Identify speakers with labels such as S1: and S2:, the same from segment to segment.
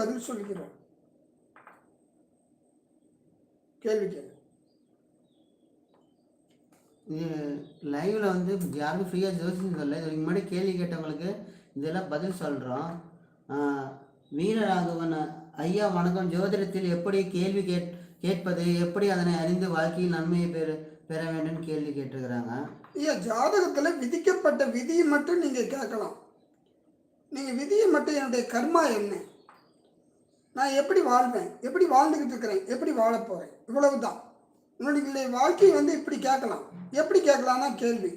S1: பதில் சொல்கிறோம். கேள்வி கேளு.
S2: இது லைவ்ல வந்து யாருக்கும் ஃப்ரீயாக ஜோசியம் சொல்ல இதுக்கு முன்னாடி கேள்வி கேட்டவங்களுக்கு இதெல்லாம் பதில் சொல்கிறோம் வீரராகவன் ஐயா வணக்கம். ஜோதிடத்தில் எப்படி கேள்வி கேட் கேட்பது எப்படி அதனை அறிந்து வாழ்க்கையில் நன்மையை பெற பெற வேண்டும்னு கேள்வி கேட்டிருக்கிறாங்க.
S1: ஐயா ஜாதகத்தில் விதிக்கப்பட்ட விதியை மட்டும் நீங்கள் கேட்கலாம். நீங்கள் விதியை மட்டும் என்னுடைய கர்மா என்ன? நான் எப்படி வாழ்வேன்? எப்படி வாழ்ந்துக்கிட்டு இருக்கிறேன்? எப்படி வாழப்போகிறேன் இவ்வளவு தான் என்னுடைய வாழ்க்கையை வந்து இப்படி கேட்கலாம். எப்படி கேட்கலாம்னா கேள்வி.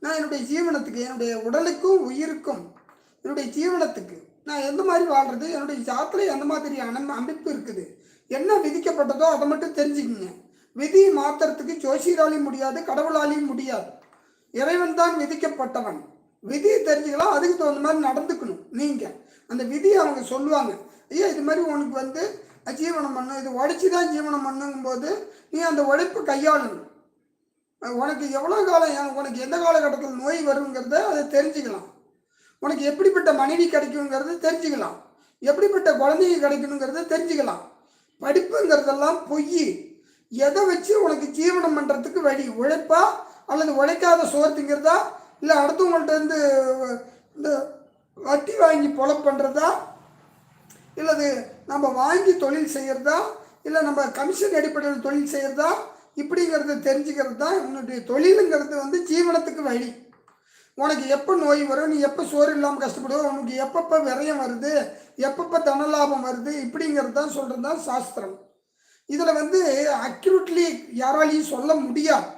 S1: நான் என்னுடைய ஜீவனத்துக்கு என்னுடைய உடலுக்கும் உயிருக்கும் என்னுடைய ஜீவனத்துக்கு நான் எந்த மாதிரி வாழ்கிறது என்னுடைய ஜாத்தில் எந்த மாதிரியான அமைப்பு இருக்குது? என்ன விதிக்கப்பட்டதோ அதை மட்டும் தெரிஞ்சுக்கங்க. விதியை மாத்திரத்துக்கு ஜோசியராலையும் முடியாது கடவுளாலையும் முடியாது. இறைவன் தான் விதிக்கப்பட்டவன். விதியை தெரிஞ்சுக்கலாம் அதுக்கு தகுந்த மாதிரி நடந்துக்கணும். நீங்கள் அந்த விதியை அவங்க சொல்லுவாங்க. ஐயா இது மாதிரி உனக்கு வந்து ஜீவனம் பண்ணும் இது உடைச்சி தான் ஜீவனம் பண்ணுங்கும்போது நீ அந்த உழைப்பு கையாளணும். உனக்கு எவ்வளோ காலம் உனக்கு எந்த காலகட்டத்தில் நோய் வருங்கிறத அதை தெரிஞ்சுக்கலாம். உனக்கு எப்படிப்பட்ட மனைவி கிடைக்குங்கிறத தெரிஞ்சுக்கலாம். எப்படிப்பட்ட குழந்தைங்க கிடைக்கணுங்கிறத தெரிஞ்சுக்கலாம். படிப்புங்கிறதெல்லாம் பொய். எதை வச்சு உனக்கு ஜீவனம் பண்ணுறதுக்கு வழி? உழைப்பா அல்லது உழைக்காத சோர்த்துங்கிறதா இல்லை அடுத்தவங்கள்ட்ட இருந்து இந்த வட்டி வாங்கி பொழப்பு பண்ணுறதா இல்லது நம்ம வாங்கி தொழில் செய்கிறதா இல்லை நம்ம கமிஷன் அடிப்படையில் தொழில் செய்கிறதா இப்படிங்கிறத தெரிஞ்சுக்கிறது தான் உன்னுடைய தொழிலுங்கிறது வந்து ஜீவனத்துக்கு வழி. உனக்கு எப்போ நோய் வரும்? நீ எப்போ சோறு இல்லாமல் கஷ்டப்படுவோம் உனக்கு எப்பப்போ விரயம் வருது? எப்பப்போ தனலாபம் வருது? இப்படிங்கிறது தான் சொல்கிறது தான் சாஸ்திரம். இதில் வந்து அக்யூரட்லி யாராலையும் சொல்ல முடியாது.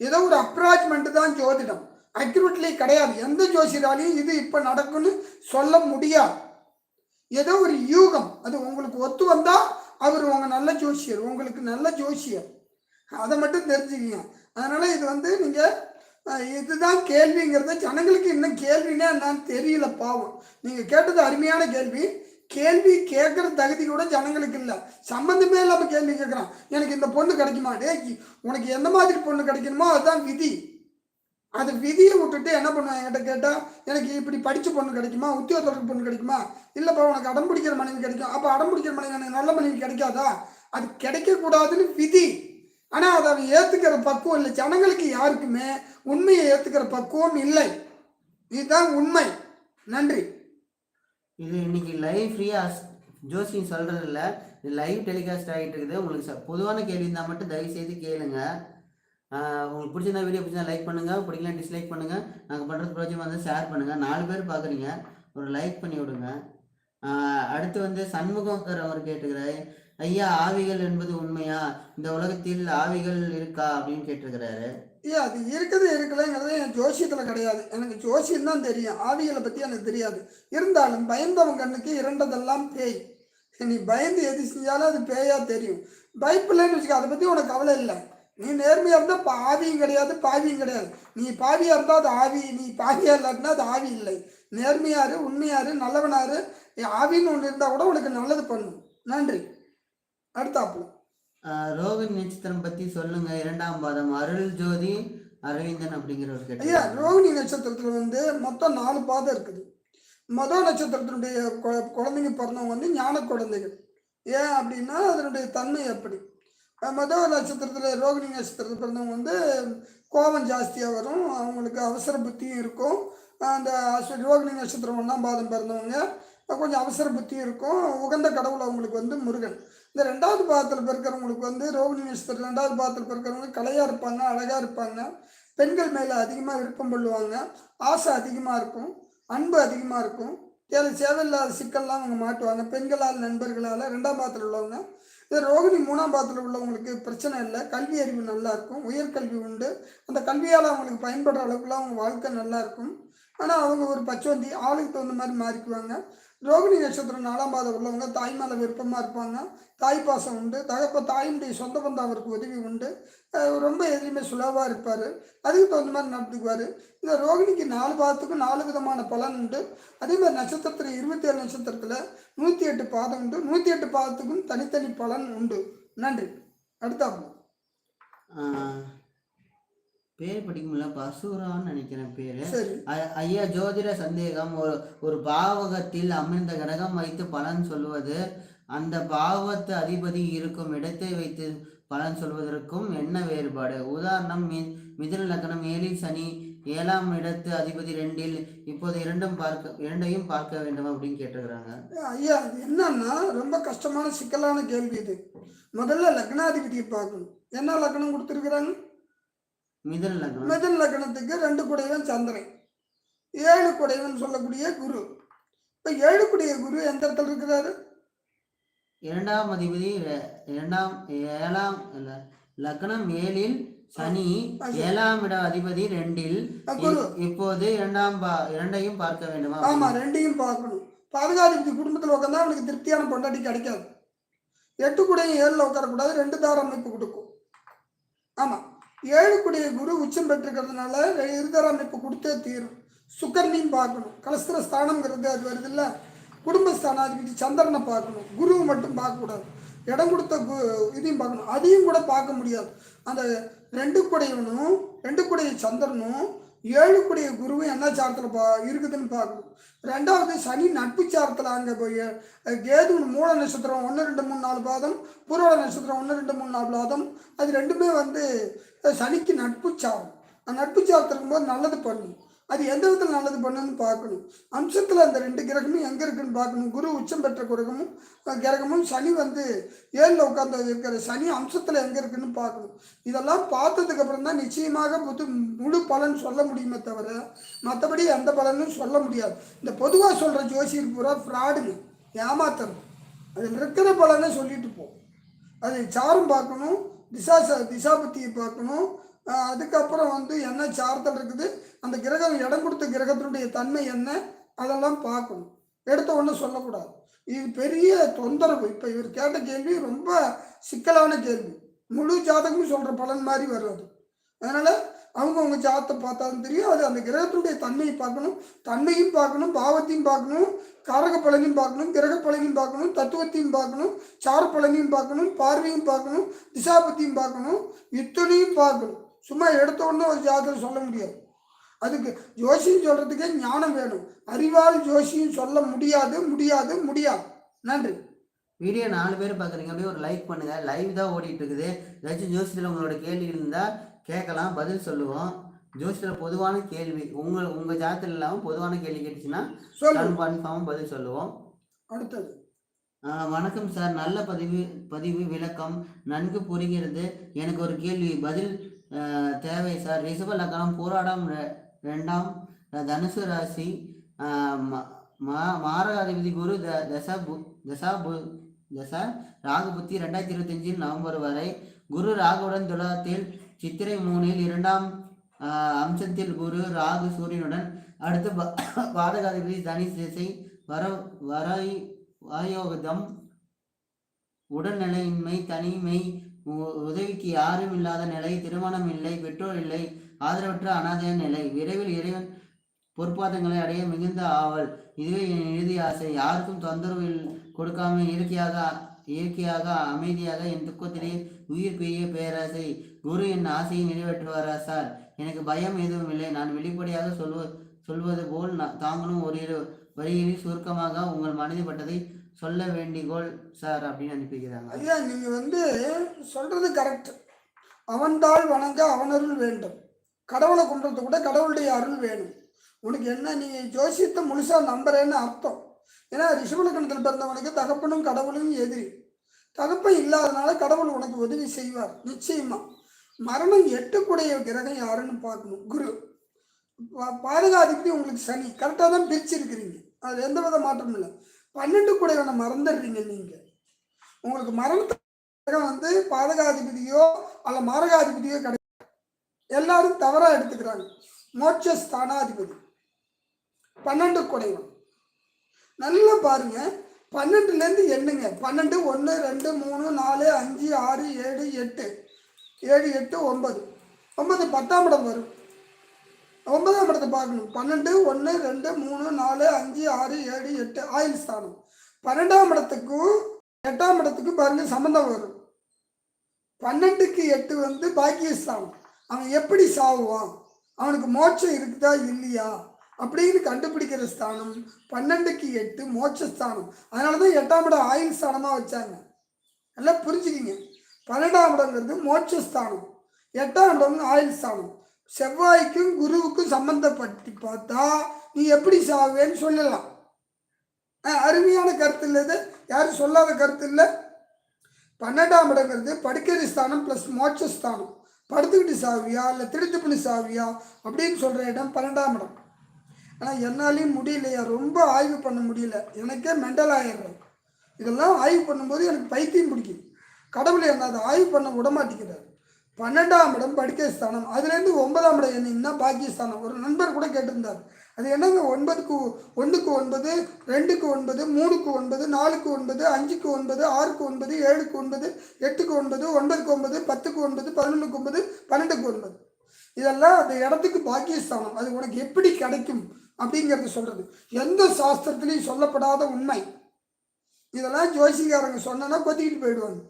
S1: ஏதோ ஒரு அப்ராச்மெண்ட்டு தான் ஜோதிடம். அக்யூரட்லி கிடையாது. எந்த ஜோசியராலையும் இது இப்போ நடக்கும்னு சொல்ல முடியாது. ஏதோ ஒரு யூகம். அது உங்களுக்கு ஒத்து வந்தால் அவர் உங்கள் நல்ல ஜோசியர் உங்களுக்கு நல்ல ஜோசியர். அதை மட்டும் தெரிஞ்சுக்கிங்க. அதனால் இது வந்து நீங்கள் இதுதான் கேள்விங்கிறத. ஜனங்களுக்கு இன்னும் கேள்வினே என்னன்னு தெரியல பாவம். நீங்கள் கேட்டது அருமையான கேள்வி. கேள்வி கேட்குற தகுதி கூட ஜனங்களுக்கு இல்லை. சம்மந்தமே இல்லாமல் கேள்வி கேட்குறான். எனக்கு இந்த பொண்ணு கிடைக்குமா? டே உனக்கு எந்த மாதிரி பொண்ணு கிடைக்கணுமோ அதுதான் விதி. அது விதியை விட்டுட்டு என்ன பண்ணுவேன் என்கிட்ட கேட்டால் எனக்கு இப்படி படித்த பொண்ணு கிடைக்குமா? உத்தியோகத்தோட பொண்ணு கிடைக்குமா? இல்லைப்பா உனக்கு அடம் பிடிக்கிற மனைவி கிடைக்கும். அப்போ அடம் பிடிக்கிற மனைவி எனக்கு நல்ல மனைவி கிடைக்காதா? அது கிடைக்கக்கூடாதுன்னு விதி. ஆனால் அதை அவன் ஏற்றுக்கிற பக்குவம் இல்லை. ஜனங்களுக்கு யாருக்குமே உண்மையை ஏற்றுக்கிற பக்குவம் இல்லை. இதுதான் உண்மை. நன்றி.
S2: இது இன்னைக்கு லைவ் ஃப்ரீயா ஜோசியம் சொல்றது இல்லை இது லைவ் டெலிகாஸ்ட் ஆகிட்டு இருக்குது. உங்களுக்கு ச- பொதுவான கேள்வி இருந்தால் மட்டும் தயவு செய்து கேளுங்க. உங்களுக்கு பிடிச்சிருந்தா வீடியோ பிடிச்சா லைக் பண்ணுங்கள் பிடிக்கலாம் டிஸ்லைக் பண்ணுங்கள் நாங்கள் பண்ணுறது ப்ரோஜெக்ட் வந்து ஷேர் பண்ணுங்கள் நாலு பேர் பார்க்குறீங்க ஒரு லைக் பண்ணி விடுங்க. அடுத்து வந்து சண்முகங்கர் அவர் கேட்டுக்கிறாரு ஐயா ஆவிகள் என்பது உண்மையா? இந்த உலகத்தில் ஆவிகள் இருக்கா? அப்படின்னு கேட்டிருக்கிறாரு.
S1: ஐயா அது இருக்குது இருக்கலைங்கிறது என் ஜோசியத்தில் கிடையாது. எனக்கு ஜோசியம் தான் தெரியும். ஆவிகளை பற்றி எனக்கு தெரியாது. இருந்தாலும் பயந்தவன் கண்ணுக்கு இரண்டதெல்லாம் பேய். நீ பயந்து எது செஞ்சாலும் அது பேயா தெரியும். பயப்பில்லைன்னு வச்சுக்க அதை பற்றி உனக்கு கவலை இல்லை. நீ நேர்மையாக இருந்தால் பா ஆவியும் கிடையாது பாவியும் கிடையாது. நீ பாவியாக இருந்தால் அது ஆவி நீ பாவியாக இல்லாட்டினா அது ஆவி இல்லை. நேர்மையாரு உண்மையாரு நல்லவனாரு ஆவின்னு ஒன்று இருந்தால் கூட உனக்கு நல்லது பண்ணும். நன்றி. அடுத்தாப்புல.
S2: ரோகிணி நட்சத்திரம் பற்றி சொல்லுங்க. இரண்டாம் பாதம் அருள் ஜோதி அரவிந்தன் அப்படிங்கிறவர்
S1: ஐயா ரோகிணி நட்சத்திரத்தில் வந்து மொத்தம் நாலு பாதம் இருக்குது. மொதல் நட்சத்திரத்தினுடைய குழந்தைங்க பிறந்தவங்க வந்து ஞான குழந்தைகள். ஏன் அப்படின்னா அதனுடைய தன்மை அப்படி அஹ் நட்சத்திரத்தில் ரோகிணி நட்சத்திரத்தில் பிறந்தவங்க வந்து கோபம் ஜாஸ்தியாக வரும். அவங்களுக்கு அவசர புத்தியும் இருக்கும். அந்த ரோகிணி நட்சத்திரம் ஒன்றாம் பாதம் பிறந்தவங்க கொஞ்சம் அவசர புத்தியும் இருக்கும். உகந்த கடவுள் அவங்களுக்கு வந்து முருகன். இந்த ரெண்டாவது பாதத்தில் பிறக்கிறவங்களுக்கு வந்து ரோகிணி நட்சத்திரம் ரெண்டாவது பாதத்தில் பிறக்கிறவங்க கலையாக இருப்பாங்க அழகாக இருப்பாங்க. பெண்கள் மேலே அதிகமாக விருப்பம் கொள்ளுவாங்க. ஆசை அதிகமாக இருக்கும். அன்பு அதிகமாக இருக்கும். ஏழு சேவையில்லாத சிக்கல்லாம் அவங்க மாட்டுவாங்க. பெண்களால் நண்பர்களால் ரெண்டாம் பாதத்தில் உள்ளவங்க இது ரோகிணி மூணாம் பாதத்தில் உள்ளவங்களுக்கு பிரச்சனை இல்லை. கல்வி அறிவு நல்லா இருக்கும். உயர்கல்வி உண்டு. அந்த கல்வியால் அவங்களுக்கு பயன்படுற அளவுக்குலாம் அவங்க வாழ்க்கை நல்லா இருக்கும். ஆனால் அவங்க ஒரு பச்சோந்தி ஆளுக்கு தகுந்த மாதிரி மாறிக்குவாங்க. ரோகிணி நட்சத்திரம் நாலாம் பாதம் உள்ளவங்க தாய் மேலே விருப்பமாக இருப்பாங்க. தாய் பாசம் உண்டு. தகப்ப தாயினுடைய சொந்த பந்தம் அவருக்கு உதவி உண்டு. ரொம்ப எதுலையுமே சுலபாக இருப்பார். அதுக்கு தகுந்த மாதிரி நடந்துக்குவார். இந்த ரோகிணிக்கு நாலு பாதத்துக்கும் நாலு விதமான பலன் உண்டு. அதே மாதிரி நட்சத்திரத்தில் இருபத்தி ஏழு நட்சத்திரத்தில் நூற்றி எட்டு பாதம் உண்டு. நூற்றி எட்டு பாதத்துக்கும் தனித்தனி பலன் உண்டு. நன்றி. அடுத்தாப்புல
S2: பேர் படிக்க முடியல பசுரான்னு நினைக்கிறேன் பேரு. ஐயா ஜோதிட சந்தேகம் ஒரு ஒரு பாவகத்தில் அமிர்ந்த கிரகம் வைத்து பலன் சொல்வது அந்த பாவத்து அதிபதி இருக்கும் இடத்தை வைத்து பலன் சொல்வதற்கும் என்ன வேறுபாடு? உதாரணம் மி மிதுன லக்னம் ஏழில் சனி ஏழாம் இடத்து அதிபதி ரெண்டில் இப்போது இரண்டும் பார்க்க இரண்டையும் பார்க்க வேண்டும் அப்படின்னு கேட்டிருக்கிறாங்க.
S1: ஐயா என்னன்னா ரொம்ப கஷ்டமான சிக்கலான கேள்வி இது. முதல்ல லக்னாதிபதியை பார்க்கணும். என்ன லக்னம் கொடுத்துருக்குறாங்க?
S2: மிதுன
S1: லக்னத்துக்கு ரெண்டு குடைவன் சந்திரன். ஏழு குடைவன் சொல்லக்கூடிய குரு. இப்போ ஏழு குடைய குரு எந்த இடத்துல இருக்கிறாரு?
S2: இரண்டாம் அதிபதி இரண்டாம் ஏழாம் லக்னம் ஏழில் சனி ஏழாம் இட அதிபதி ரெண்டில் இப்போது இரண்டாம் இரண்டையும் பார்க்க வேண்டுமா?
S1: ஆமா ரெண்டையும் பார்க்கணும். பாதுகாதிபதி குடும்பத்தில் உட்காந்தா அவனுக்கு திருப்தியான பொண்டாட்டி கிடைக்காது. எட்டு குடையும் ஏழில் உட்காரக்கூடாது ரெண்டு தார அமைப்பு கொடுக்கும். ஆமா. ஏழு குரு உச்சம் பெற்றிருக்கிறதுனால இருதார அமைப்பு கொடுத்தே தீரும். சுக்கரனையும் பார்க்கணும். கலஸ்திர ஸ்தானம்ங்கிறது அது வருது இல்ல? குடும்பஸ்தானாதிபதி சந்திரனை பார்க்கணும். குருவை மட்டும் பார்க்கக்கூடாது. இடம் கொடுத்த கு இதையும் பார்க்கணும். அதையும் கூட பார்க்க முடியாது. அந்த ரெண்டு குடையவனும் ரெண்டு குடைய சந்திரனும் ஏழு குடைய குருவும் என்ன சாரத்தில் பா இருக்குதுன்னு பார்க்கணும். ரெண்டாவது சனி நட்பு சாரத்தில் அங்கே போய் கேது மூல நட்சத்திரம் ஒன்று ரெண்டு மூணு நாலு பாதம் புரோட நட்சத்திரம் ஒன்று ரெண்டு மூணு நாலு பாதம். அது ரெண்டுமே வந்து சனிக்கு நட்பு சாரம் அந்த நட்பு சாரத்தில் இருக்கும்போது நல்லது பண்ணும். அது எந்த விதத்தில் நல்லது பண்ணுன்னு பார்க்கணும். அம்சத்தில் அந்த ரெண்டு கிரகமும் எங்கே இருக்குன்னு பார்க்கணும். குரு உச்சம் பெற்ற கிரகமும் கிரகமும் சனி வந்து ஏழில் உட்காந்து இருக்கிற சனி அம்சத்தில் எங்கே இருக்குன்னு பார்க்கணும். இதெல்லாம் பார்த்ததுக்கு அப்புறம் தான் நிச்சயமாக புது முழு பலன் சொல்ல முடியுமே தவிர மற்றபடி எந்த பலனும் சொல்ல முடியாது. இந்த பொதுவாக சொல்கிற ஜோசியர் பூரா ஃப்ராடுங்க ஏமாத்தணும் அதில் இருக்கிற பலனை சொல்லிட்டு போ. அது சாரம் பார்க்கணும் திசா ச- திசாபுத்தியை பார்க்கணும். அதுக்கப்புறம் வந்து என்ன சாரத்தில் இருக்குது? அந்த கிரகம் இடம் கொடுத்த கிரகத்தினுடைய தன்மை என்ன? அதெல்லாம் பார்க்கணும். எடுத்த ஒன்று சொல்லக்கூடாது. இது பெரிய தொந்தரவு. இப்போ இவர் கேட்ட கேள்வி ரொம்ப சிக்கலான கேள்வி. முழு ஜாதகமும் சொல்கிற பலன் மாதிரி வர்றது அதனால் அவங்கவுங்க ஜாதத்தை பார்த்தாலும் தெரியும். அது அந்த கிரகத்தினுடைய தன்மையை பார்க்கணும். தன்மையும் பார்க்கணும் பாவத்தையும் பார்க்கணும் காரக பலனையும் பார்க்கணும் கிரக பலனையும் பார்க்கணும் தத்துவத்தையும் பார்க்கணும் சார பலனையும் பார்க்கணும் பார்வையும் பார்க்கணும் திசாபத்தியும் பார்க்கணும் இத்தனையும் பார்க்கணும். சும்மா எடுத்த உடனே ஒரு ஜாதகம் சொல்ல முடியாது. அதுக்கு ஜோசியம் சொல்கிறதுக்கே ஞானம் வேணும். அறிவால் ஜோசியம் சொல்ல முடியாது முடியாது முடியாது. நன்றி.
S2: வீடியோ நாலு பேர் பார்க்குறீங்க அப்படியே ஒரு லைக் பண்ணுங்கள் லைவ் தான் ஓடிட்டு இருக்குது. ஏதாச்சும் ஜோசியத்தில் உங்களோட கேள்வி இருந்தால் கேட்கலாம் பதில் சொல்லுவோம். ஜோசியத்தில் பொதுவான கேள்வி. உங்கள் உங்கள் ஜாதத்தில் இல்லாமல் பொதுவான கேள்வி கேட்டுச்சுன்னா
S1: சொல்லு.
S2: கன்ஃபார்ம் பதில் சொல்லுவோம்.
S1: அடுத்தது.
S2: வணக்கம் சார். நல்ல பதிவு பதிவு விளக்கம். நன்கு புரிகிறது. எனக்கு ஒரு கேள்வி. பதில் தேவை சார். ரிஷப லக்னம் போராடம் ரெண்டாம் தனுசு ராசி மாரகாதிபதி குரு த தசா பு தசா பு தசா ராகு புத்தி ரெண்டாயிரத்தி இருபத்தஞ்சில் நவம்பர் வரை குரு ராகுவுடன் துலாத்தில் சித்திரை மூணில் இரண்டாம் அம்சத்தில் குரு ராகு சூரியனுடன் அடுத்து பாதகாதிபதி தனி திசை வர வரை வாயோகதம் உடல்நிலையின்மை தனிமை உ- உதவிக்கு யாரும் இல்லாத நிலை திருமணம் இல்லை பெற்றோர் இல்லை ஆதரவற்ற அனாதைய நிலை. விரைவில் இறைவன் பொற்பாதங்களை அடைய மிகுந்த ஆவல். இதுவே என் இறுதி ஆசை. யாருக்கும் தொந்தரவு கொடுக்காமல் இயற்கையாக இயற்கையாக அமைதியாக என் துக்கத்திலே உயிர் பெரிய பேராசை குரு என் ஆசையை நிறைவேற்றுவாரா சார்? எனக்கு பயம் எதுவும் இல்லை. நான் வெளிப்படையாக சொல்வ சொல்வது போல் நான் தாங்களும் ஒரு இரு வரியில் சுருக்கமாக உங்கள் மனதிப்பட்டதை சொல்ல வேண்டிகோள் சார் அப்படின்னு அனுப்பிக்கிறாங்க
S1: ஐயா நீங்கள் வந்து சொல்கிறது கரெக்ட் அவன்தாள் வணங்க அவனருள் வேண்டும். கடவுளை கும்பிட்றது கூட கடவுளுடைய அருள் வேணும். உனக்கு என்ன நீ ஜோசியத்தை முழுசாக நம்புறேன்னு அர்த்தம். ஏன்னா ரிஷபலக்கணத்தில் பிறந்தவனுக்கு தகப்பனும் கடவுளும் எதிரி. தகப்பன் இல்லாதனால கடவுள் உனக்கு உதவி செய்வார். நிச்சயமா. மரணம் எட்டக்கூடிய கிரகம் யாருன்னு பார்க்கணும். குரு. பா- பாதகாதிபதி உங்களுக்கு சனி. கரெக்டாக தான் பிரிச்சிருக்கிறீங்க. அது எந்த வித மாற்றமும் இல்லை. பன்னெண்டு கூடையவனை மறந்துடுறீங்க நீங்கள் உங்களுக்கு மரணத்தை வந்து பாதகாதிபதியோ அல்ல மாரகாதிபதியோ கிடையாது. எல்லாரும் தவறாக எடுத்துக்கிறாங்க. மோட்ச ஸ்தானாதிபதி பன்னெண்டு குடைவன் நல்லா பாருங்க. பன்னெண்டுலேருந்து எண்ணுங்க பன்னெண்டு ஒன்று ரெண்டு மூணு நாலு அஞ்சு ஆறு ஏழு எட்டு. ஏழு எட்டு ஒன்பது. ஒன்பது பத்தாம் இடம் வரும். ஒன்பதாம் இடத்தை பார்க்கணும். பன்னெண்டு ஒன்று ரெண்டு மூணு நாலு அஞ்சு ஆறு ஏழு எட்டு ஆயுள் ஸ்தானம். பன்னெண்டாம் இடத்துக்கும் எட்டாம் இடத்துக்கும் பாருங்க சம்மந்தம் வரும். பன்னெண்டுக்கு எட்டு வந்து பாக்கியஸ்தானம். அவன் எப்படி சாவுவான்? அவனுக்கு மோட்சம் இருக்குதா இல்லையா? அப்படின்னு கண்டுபிடிக்கிற ஸ்தானம் பன்னெண்டுக்கு எட்டு மோட்சஸ்தானம். அதனால தான் எட்டாம் இடம் ஆயுள் ஸ்தானமாக வச்சாங்க. நல்லா புரிஞ்சுக்கிங்க. பன்னெண்டாம் இடங்கிறது மோட்சஸ்தானம். எட்டாம் இடம் ஆயுள் ஸ்தானம். செவ்வாய்க்கும் குருவுக்கும் சம்பந்தப்பட்டு பார்த்தா நீ எப்படி சாவேன்னு சொல்லலாம். அருமையான கருத்து இல்லை இது. யாரும் சொல்லாத கருத்து இல்லை. பன்னெண்டாம் இடங்கிறது படுக்கை ஸ்தானம் ப்ளஸ் மோட்ச ஸ்தானம் படுத்துக்கிட்டு சாவியா இல்லை திடுத்து பண்ணி சாவியா அப்படின்னு சொல்கிற இடம் பன்னெண்டாம் இடம். ஆனால் என்னாலையும் முடியலையா? ரொம்ப ஆய்வு பண்ண முடியல. எனக்கே மெண்டல் ஆயிடுறேன். இதெல்லாம் ஆய்வு பண்ணும்போது எனக்கு பைத்தியம் பிடிக்குது. கடவுளை என்ன அதை ஆய்வு பண்ண விடமாட்டேங்கிறார் பன்னெண்டாம் இடம் படுக்கை ஸ்தானம். அதுலேருந்து ஒன்பதாம் இடம் என்னன்னா பாக்கியஸ்தானம். ஒரு நண்பர் கூட கேட்டிருந்தார். அது என்னங்க? ஒன்பதுக்கு ஒன்றுக்கு ஒன்பது ரெண்டுக்கு ஒன்பது மூணுக்கு ஒன்பது நாலுக்கு ஒன்பது அஞ்சுக்கு ஒன்பது ஆறுக்கு ஒன்பது ஏழுக்கு ஒன்பது எட்டுக்கு ஒன்பது ஒன்பதுக்கு ஒன்பது பத்துக்கு ஒன்பது பதினொன்றுக்கு ஒன்பது பன்னெண்டுக்கு ஒன்பது. இதெல்லாம் அந்த இடத்துக்கு பாக்கியஸ்தானம். அது உனக்கு எப்படி கிடைக்கும் அப்படிங்கிறத சொல்றது. எந்த சாஸ்திரத்திலையும் சொல்லப்படாத உண்மை. இதெல்லாம் ஜோசிகாரங்க சொன்னா கொத்திக்கிட்டு போயிடுவாங்க.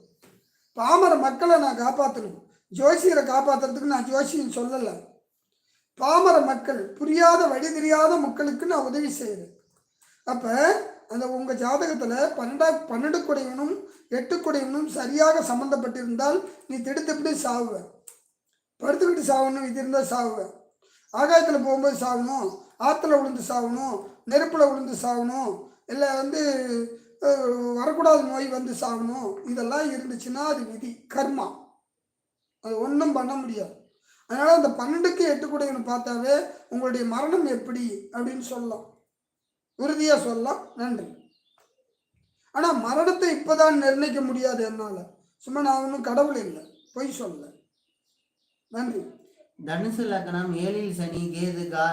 S1: பாமர மக்களை நான் காப்பாற்றணும் ஜோசியரை காப்பாற்றுறதுக்கு நான் ஜோசியம் சொல்லலை. பாமர மக்கள் புரியாத வழி தெரியாத மக்களுக்கு நான் உதவி செய்கிறேன் அப்போ அந்த உங்கள் ஜாதகத்தில் பன்னெண்டா பன்னெண்டு குடையவனும் எட்டு குடையவனும் சரியாக சம்மந்தப்பட்டிருந்தால் நீ திடுத்திட்டு சாவுவ. படுத்துக்கிட்டு சாகணும் இது இருந்தால் சாகுவேன் ஆகாயத்தில் போகும்போது சாகணும் ஆற்றுல விழுந்து சாகணும் நெருப்பில் விழுந்து சாகணும் இல்லை வந்து வரக்கூடாத நோய் வந்து சாகணும் இதெல்லாம் இருந்துச்சுன்னா அது விதி கர்மா. அது ஒன்றும் பண்ண முடியாது. அதனால் அந்த பன்னெண்டுக்கு எட்டு கூடையவனை பார்த்தாவே உங்களுடைய மரணம் எப்படி அப்படின்னு சொல்லலாம். உறுதியாக சொல்லலாம். நன்றி. ஆனால் மரணத்தை இப்போதான் நிர்ணயிக்க முடியாது என்னால். சும்மா நான் ஒன்றும் கடவுள் இல்லை. பொய் சொல்லலை நன்றி.
S2: தனுசு லக்னம் ஏழில் சனி கேது கா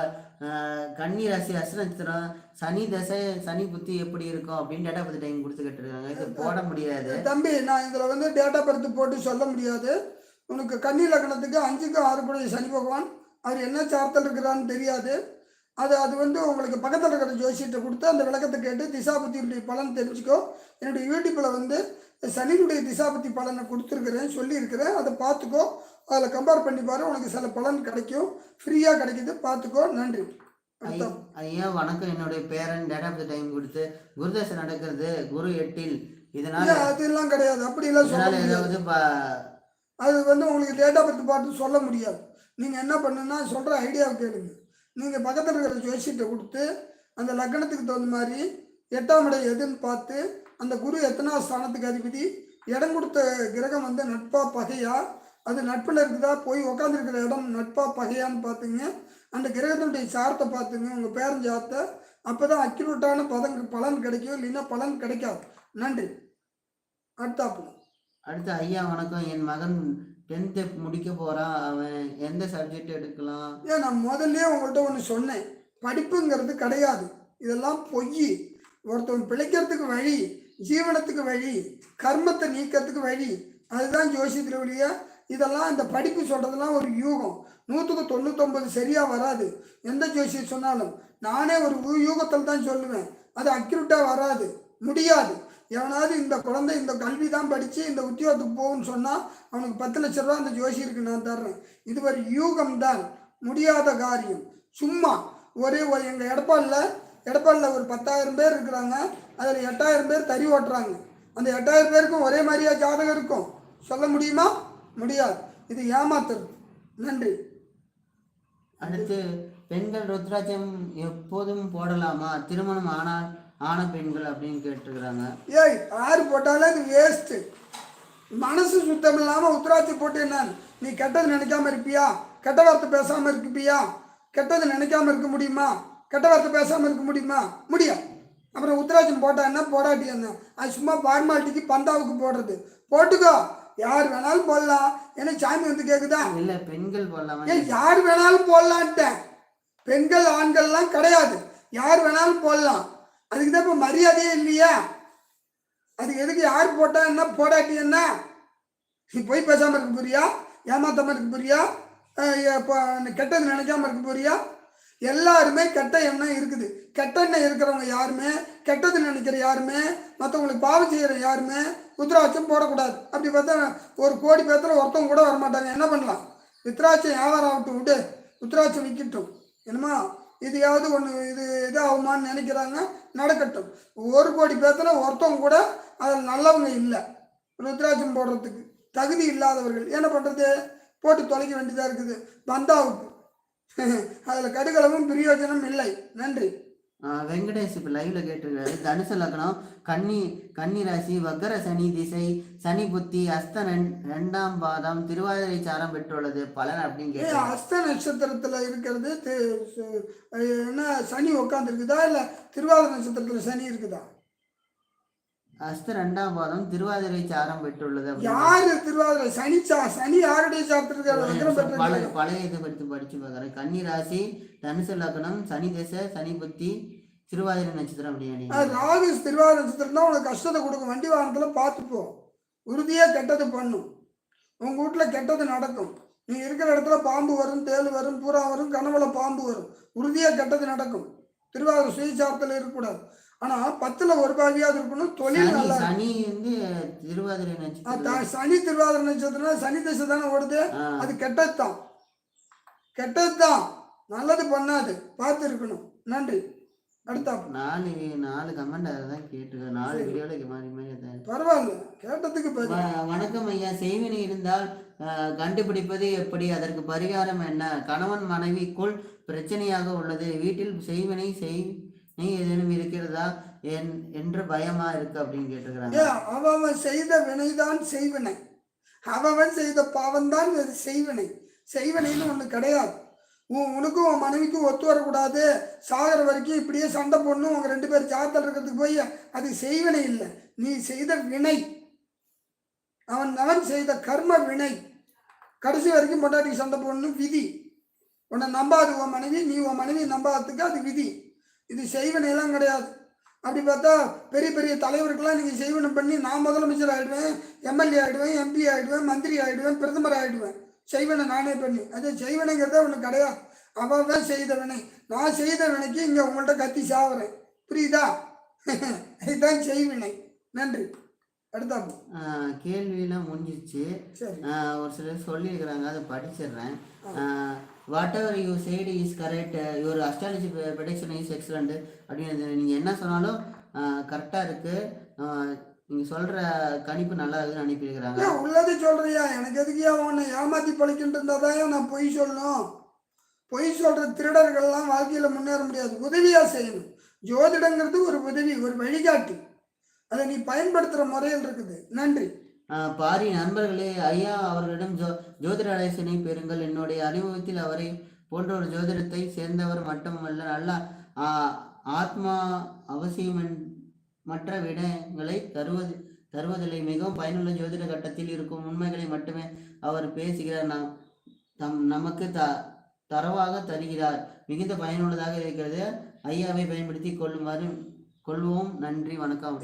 S2: கன்னி ராசி அஸ்நட்சத்திரம் சனி தசை சனி புத்தி எப்படி இருக்கும் அப்படின்னு டேட்டா பத்தி டைம் கொடுத்துக்கிட்டு இருக்காங்க. இது போட முடியாது.
S1: தம்பி நான் இதில் வந்து டேட்டா பர்த் போட்டு சொல்ல முடியாது. உனக்கு கன்னி லக்னத்துக்கு அஞ்சுக்கும் ஆறு கூட சனி பகவான் அவர் என்ன சார்த்தல் இருக்கிறான்னு தெரியாது. அது அது வந்து உங்களுக்கு பக்கத்தில் இருக்கிற ஜோசியத்தை கொடுத்து அந்த விளக்கத்தை கேட்டு திசாபுத்தியுடைய பலன் தெரிஞ்சுக்கோ. என்னுடைய யூடியூப்பில் வந்து சனியினுடைய திசாபுத்தி பலனை கொடுத்துருக்குறேன் சொல்லியிருக்கிறேன். அதை பார்த்துக்கோ. அதில் கம்பேர் பண்ணி பாரு உனக்கு சில பலன் கிடைக்கும். ஃப்ரீயாக கிடைக்குது பார்த்துக்கோ. நன்றி.
S2: ஐயா வணக்கம். என்னுடைய பேரன் டேட்டா பத்தி டைம் கொடுத்து குருதசை நடக்கிறது குரு எட்டில். இதனால
S1: அதெல்லாம் கிடையாது. அப்படிலாம் சொல்ல
S2: இதனால
S1: முடியாது.
S2: ஏதாவது
S1: அது வந்து உங்களுக்கு டேட்டா பற்றி பார்த்து சொல்ல முடியாது. நீங்கள் என்ன பண்ணுன்னா சொல்கிற ஐடியாவை கேளுங்க. நீங்கள் பக்கத்தில் இருக்கிற ஜோசியத்தை கொடுத்து அந்த லக்னத்துக்கு தகுந்த மாதிரி எட்டாம் இடம் எதுன்னு பார்த்து அந்த குரு எத்தனாவது ஸ்தானத்துக்கு அதிபதி இடம் கொடுத்த கிரகம் வந்து நட்பா பகையா அது நட்பில் இருக்குதா? போய் உக்காந்துருக்கிற இடம் நட்பா பகையான்னு பார்த்துங்க அந்த கிரகத்தினுடைய சாரத்தை பார்த்துங்க உங்கள் பேரன் சாரத்தை அப்போ தான் அக்யூரேட்டான பதங்க பலன் கிடைக்கும் இல்லைன்னா பலன் கிடைக்காது. நன்றி. அடுத்தாப்புல
S2: அடுத்து ஐயா வணக்கம். என் மகன் டென்த்து முடிக்க போறான் அவன் எந்த சப்ஜெக்ட் எடுக்கலாம்?
S1: ஏன் நான் முதல்லயே உங்கள்கிட்ட ஒன்று சொன்னேன். படிப்புங்கிறது கிடையாது. இதெல்லாம் பொய். ஒருத்தவன் பிழைக்கிறதுக்கு வழி ஜீவனத்துக்கு வழி கர்மத்தை நீக்கிறதுக்கு வழி. அதுதான் ஜோசியத்தில் ஒழிய இதெல்லாம் இந்த படிப்பு சொல்கிறதெல்லாம் ஒரு யூகம். நூற்றுக்கு தொண்ணூத்தொம்பது சரியாக வராது. எந்த ஜோசியம் சொன்னாலும் நானே ஒரு யூகத்தில் தான் சொல்லுவேன். அது அக்யூரட்டாக வராது. முடியாது. எவனாவது இந்த குழந்தை இந்த கல்வி தான் படித்து இந்த உத்தியோகத்துக்கு போகும்னு சொன்னால் அவனுக்கு பத்து லட்ச ரூபா அந்த ஜோசியருக்கு நான் தர்றேன். இது ஒரு யூகம் தான் முடியாத காரியம். சும்மா ஒரே ஒரு எங்கள் எடப்பாளில் எடப்பாளில் ஒரு பத்தாயிரம் பேர் இருக்கிறாங்க. அதில் எட்டாயிரம் பேர் தறி ஓட்டுறாங்க. அந்த எட்டாயிரம் பேருக்கும் ஒரே மாதிரியா ஜாதகம் இருக்கும். சொல்ல முடியுமா? முடியாது. இது ஏமாத்துறது. நன்றி.
S2: அடுத்து பெண்கள் ருத்ராட்சம் எப்போதும் போடலாமா? திருமணம் ஆனால் ஆன பெண்கள் அப்படின்னு கேட்டிருக்கிறாங்க.
S1: ஏய் ஆறு போட்டாலே அது வேஸ்ட்டு மனசு சுத்தம் இல்லாமல் உத்தராட்சி போட்டு என்ன? நீ கெட்டது நினைக்காம இருப்பியா? கெட்ட வார்த்தை பேசாமல் இருப்பியா? கெட்டது நினைக்காம இருக்க முடியுமா? கெட்ட வார்த்தை பேசாமல் இருக்க முடியுமா? முடியும் அப்புறம் உத்தராட்சம் போட்டா என்ன? போடாட்டி என்ன? அது சும்மா ஃபார்மாலிட்டிக்கு பந்தாவுக்கு போடுறது. போட்டுக்கோ. யார் வேணாலும் போடலாம். ஏன்னா சாமி வந்து கேட்குதா
S2: இல்ல பெண்கள் போடலாமா.
S1: ஏன் யார் வேணாலும் போடலான்ட்டேன் பெண்கள் ஆண்கள்லாம் கிடையாது. யார் வேணாலும் போடலாம். அதுக்கு தான் இப்போ மரியாதையே இல்லையா. அதுக்கு எதுக்கு யார் போட்டா என்ன போடாட்டி என்ன? நீ போய் பேசாமல் இருக்க போறியா? ஏமாத்தாம இருக்க இப்போ கெட்டது நினைக்காம இருக்க போறியா? எல்லாருமே கெட்ட எண்ணம் இருக்குது. கெட்ட எண்ணம் இருக்கிறவங்க யாருமே கெட்டது நினைக்கிற யாருமே மற்றவங்களுக்கு பாவம் செய்கிற யாருமே ருத்ராட்சம் போடக்கூடாது. அப்படி பார்த்தா ஒரு கோடி பேர்த்துல ஒருத்தவங்க கூட வரமாட்டாங்க. என்ன பண்ணலாம்? ருத்ராட்சம் வியாபாரம் ஆகட்டும் விட்டு ருத்ராட்சம் விற்கட்டும் என்னமா? இதையாவது ஒன்று இது இதாகுமான்னு நினைக்கிறாங்க நடக்கட்டும். ஒரு கோடி பேர்த்துல ஒருத்தவங்க கூட அதில் நல்லவங்க இல்லை. ருத்ராட்சம் போடுறதுக்கு தகுதி இல்லாதவர்கள் என்ன பண்ணுறது போட்டு தொலைக்க வேண்டியதாக இருக்குது. பந்தாவுக்கு. அதில் கடுகளவும் பிரயோஜனம் இல்லை. நன்றி.
S2: வெங்கடேஷ் இப்போ லைவ்ல கேட்டிருக்காரு. தனுசு லக்னம் கன்னி கன்னி ராசி வக்கர சனி திசை சனி புத்தி அஸ்த ரெண்- ரெண்டாம் பாதம் திருவாதிரை சாரம் பெற்றுள்ளது. பலன் அப்படின்னு
S1: ஏ
S2: கேட்டாரு
S1: அஸ்த நட்சத்திரத்தில் இருக்கிறது என்ன சனி உட்காந்துருக்குதா இல்லை திருவாதிரை நட்சத்திரத்தில் சனி இருக்குதா?
S2: அஸ்த ரெண்டாம் பாதம் திருவாதிரை சாரம் பெற்றுள்ளது
S1: யாரு திருவாதிரை? சனி சா சனி யாருடைய வக்ரம்
S2: பழைய இதை பற்றி படிச்சு பார்க்குறேன். கன்னி ராசி தனுசு லக்னம் சனி திசை சனி புத்தி திருவாதிரை நட்சத்திரம் அப்படின்னு
S1: ராகு திருவாதிரை நட்சத்திரம் தான் உனக்கு கஷ்டத்தை கொடுக்கும். வண்டி வாகனத்தில் பார்த்துப்போ உறுதியாக கெட்டது பண்ணும். உங்கள் வீட்டில் கெட்டது நடக்கும். நீ இருக்கிற இடத்துல பாம்பு வரும் தேள் வரும் பூரா வரும் கனவுல பாம்பு வரும். உறுதியாக கெட்டது நடக்கும். திருவாதிரை சுயசாரத்தில் இருக்கக்கூடாது. ஆனால் பத்தில் ஒரு பாவியாவது இருக்கணும் தொழில் நல்லா
S2: சனி வந்து திருவாதிரை நட்சத்திரம்.
S1: சனி திருவாதிரை நட்சத்திரம் சனி திசை தானே ஓடுது? அது கெட்டது தான் கெட்டது தான் நல்லது பண்ணாது. பார்த்து இருக்கணும் நன்றி. அடுத்தா.
S2: நாலு நாலு கமெண்ட் அதை தான் கேட்டிருக்கேன். நாலு வீடியோவில் மாறி மாறி அதான்.
S1: பரவாயில்ல. கேட்டதுக்கு
S2: வணக்கம் ஐயா. செய்வினை இருந்தால் கண்டுபிடிப்பது எப்படி? அதற்கு பரிகாரம் என்ன? கணவன் மனைவிக்குள் பிரச்சனையாக உள்ளது. வீட்டில் செய்வினை நீ ஏதேனும் இருக்கிறதா? என் என்று பயமா இருக்கு அப்படின்னு
S1: கேட்டுக்கிறாங்க. அவன் செய்த வினைதான் செய்வினை. அவன் செய்த பாவம்தான் அது செய்வினை. செய்வினைன்னு ஒன்று கிடையாது. உன் உனக்கும் உன் மனைவிக்கும் ஒத்து வரக்கூடாது. சாகர வரைக்கும் இப்படியே சண்டை போடணும். உங்க ரெண்டு பேர் ஜாத்தல் இருக்கிறதுக்கு போய் அது செய்வினை இல்லை. நீ செய்த வினை. அவன் அவன் செய்த கர்ம வினை. கடைசி வரைக்கும் பொண்டாட்டி சண்டை போடணும். விதி. உன்னை நம்பாது உன் மனைவி நீ உன் மனைவி நம்பாததுக்கு அது விதி. இது செய்வினையெல்லாம் கிடையாது. அப்படி பார்த்தா பெரிய பெரிய தலைவருக்கெல்லாம் நீங்கள் செய்வனம் பண்ணி நான் முதலமைச்சர் ஆகிடுவேன் எம்எல்ஏ ஆகிடுவேன் எம்பி ஆகிடுவேன் மந்திரி ஆகிடுவேன் பிரதமர் ஆகிடுவேன் செய்வனை நானே பண்ணி. அது செய்வனைங்கிறத ஒன்று கிடையாது. அவன் தான் செய்த வினை நான் செய்த வினைக்கு இங்கே உங்கள்கிட்ட கத்தி சாவுறேன். புரியுதா? இதுதான் செய்வினை. நன்றி. அடுத்தாப்பு.
S2: கேள்வியெல்லாம் முடிஞ்சிச்சு
S1: சரி.
S2: அஹ், ஒரு சிலர் சொல்லியிருக்கிறாங்க அதை படிச்சிடுறேன். Whatever you said is correct your astrology prediction is excellent அப்படின்னு நீங்கள் என்ன சொன்னாலும் கரெக்டாக இருக்குது நீங்கள் சொல்கிற கணிப்பு நல்லா இருக்குன்னு அனுப்பியிருக்கிறாங்க
S1: உள்ளது சொல்கிறியா எனக்கு எதுக்கியா உன்னை ஏமாற்றி பழிக்கிட்டு இருந்தாதான் நான் பொய் சொல்லணும்? பொய் சொல்கிற திருடர்கள்லாம் வாழ்க்கையில் முன்னேற முடியாது. உதவியாக செய்யணும். ஜோதிடங்கிறது ஒரு உதவி ஒரு வழிகாட்டி. அதை நீ பயன்படுத்துகிற முறையில் இருக்குது. நன்றி.
S2: பாரி நண்பர்களே ஐயா அவர்களிடம் ஜோ ஜோதிட ஆலோசனை பெறுங்கள். என்னுடைய அனுபவத்தில் அவரை போன்ற ஒரு ஜோதிடத்தை சேர்ந்தவர் மட்டுமல்ல நல்ல ஆத்மா அவசியம் மற்ற விடயங்களை தருவது தருவதில்லை. மிகவும் பயனுள்ள ஜோதிட கட்டத்தில் இருக்கும் உண்மைகளை மட்டுமே அவர் பேசுகிறார். நாம் தம் நமக்கு த தரவாக தருகிறார். மிகுந்த பயனுள்ளதாக இருக்கிறது. ஐயாவை பயன்படுத்தி கொள்ளுமாறு கொள்வோம். நன்றி வணக்கம்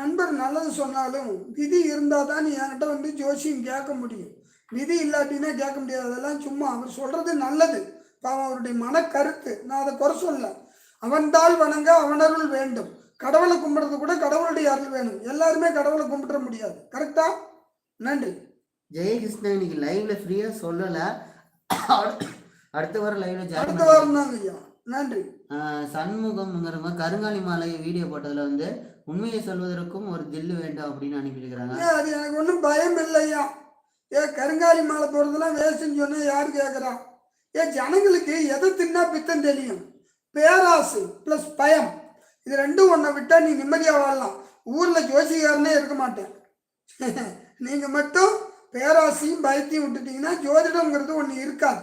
S1: நண்பர் நல்லது சொன்னாலும் விதி இருந்தால் தான் நீ என்கிட்ட வந்து ஜோசியம் கேட்க முடியும். விதி இல்லாட்டினா கேட்க முடியாது. அதெல்லாம் சும்மா அவர் சொல்றது நல்லது. பாவம் அவருடைய மனக்கருத்து. நான் அதை குறை சொல்ல அவன்தாள் வணங்க அவனருள் வேண்டும். கடவுளை கும்பிடுறது கூட கடவுளுடைய அருள் வேணும். எல்லாருமே கடவுளை கும்பிட முடியாது. கரெக்டா நன்றி.
S2: ஜெயகிருஷ்ணன் இன்னைக்கு லைவ்ல ஃப்ரீயா சொல்லல. அடுத்த வாரம் லைவ்ல
S1: அடுத்த வாரம் தாங்க ஐயா. நன்றி.
S2: சண்முகம்ங்கிறவங்க கருங்காலி மாலை வீடியோ போட்டதுல வந்து உண்மையை சொல்வதற்கும் ஒரு தில்லு வேண்டும் அப்படின்னு அனுப்பியிருக்கிறாங்க.
S1: ஏன் அது எனக்கு ஒன்றும் பயம் இல்லையா? ஏ கருங்காலி மாலை போடுறதுலாம் வேஸ்ட்னு சொன்னா யார் கேட்குறா ஏ ஜனங்களுக்கு எதை தின்னா பித்தம் தெரியும்? பேராசு ப்ளஸ் பயம். இது ரெண்டும் ஒன்றை விட்டால் நீ நிம்மதியாக வாழலாம். ஊரில் ஜோசிகாரனே இருக்க மாட்டேன். நீங்கள் மட்டும் பேராசையும் பயத்தையும் விட்டுட்டீங்கன்னா ஜோதிடங்கிறது ஒன்று இருக்காது.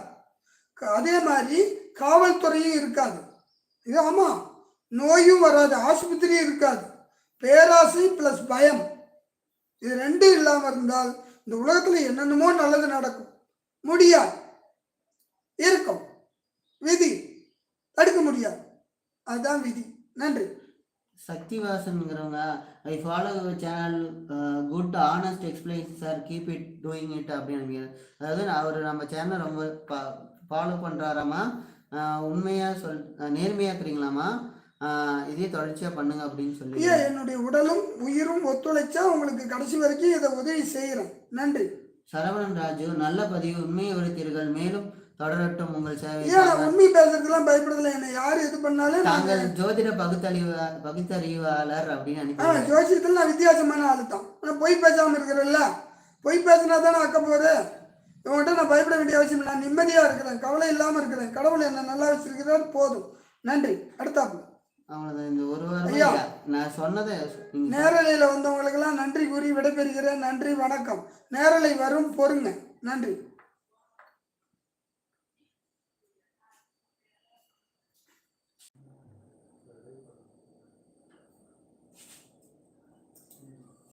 S1: அதே மாதிரி காவல்துறையும் இருக்காது. இது ஆமாம் நோயும் வராது ஆஸ்பத்திரியும் இருக்காது. பேராசை ப்ளஸ் பயம். இது ரெண்டும் இல்லாமல் இருந்தால் இந்த உலகத்தில் என்னென்னமோ நல்லது நடக்கும். முடியாது. இருக்கும் விதி. தடுக்க முடியாது. அதுதான் விதி. நன்றி.
S2: சக்திவாசன்ங்கிறவங்க I follow channel good honest explain sir keep it doing it அப்படின்னு அதாவது அவர் நம்ம சேனல் ரொம்ப ஃபாலோ பண்ணுறாராமா உண்மையாக சொல் நேர்மையாக இருக்கிறீங்களாமா இதே தொடர்ச்சியாக பண்ணுங்க அப்படின்னு சொல்லி
S1: ஐயா என்னுடைய உடலும் உயிரும் ஒத்துழைச்சா உங்களுக்கு கடைசி வரைக்கும் இதை உதவி செய்கிறேன். நன்றி.
S2: சரவணன் ராஜு நல்ல பதிவு. உண்மையை உரைத்தீர்கள். மேலும் தொடரட்டும் உங்கள் சேவை.
S1: ஏன் நான் உண்மை பேசுறதுக்கெல்லாம் பயப்படுறதில்ல என்னை யார் இது பண்ணாலும் நான்
S2: தாங்கள் ஜோதிட பகுத்தறிவு பகுத்தறிவாளர் அப்படின்னு அனுப்பி
S1: ஜோசியத்தில் நான் வித்தியாசமான ஆளு தான். ஆனால் பொய் பேசாமல் இருக்கிறேன்ல. பொய் பேசினா தானே அக்க போகுது இவன்கிட்ட நான் பயப்பட வேண்டிய அவசியம் இல்லை. நான் நிம்மதியாக இருக்கிறேன். கவலை இல்லாமல் இருக்கிறேன். கடவுள் என்னை நல்லா வச்சிருக்கிறார். போதும். நன்றி. அடுத்தாப்புல.
S2: அவ்வளவுதான். இந்த ஒரு. வாரம் நான் சொன்னதை
S1: நேரலையில் வந்தவங்களுக்கெல்லாம் நன்றி கூறி விடைபெறுகிறேன். நன்றி. வணக்கம். நேரலை வரும். பொறுங்க. நன்றி.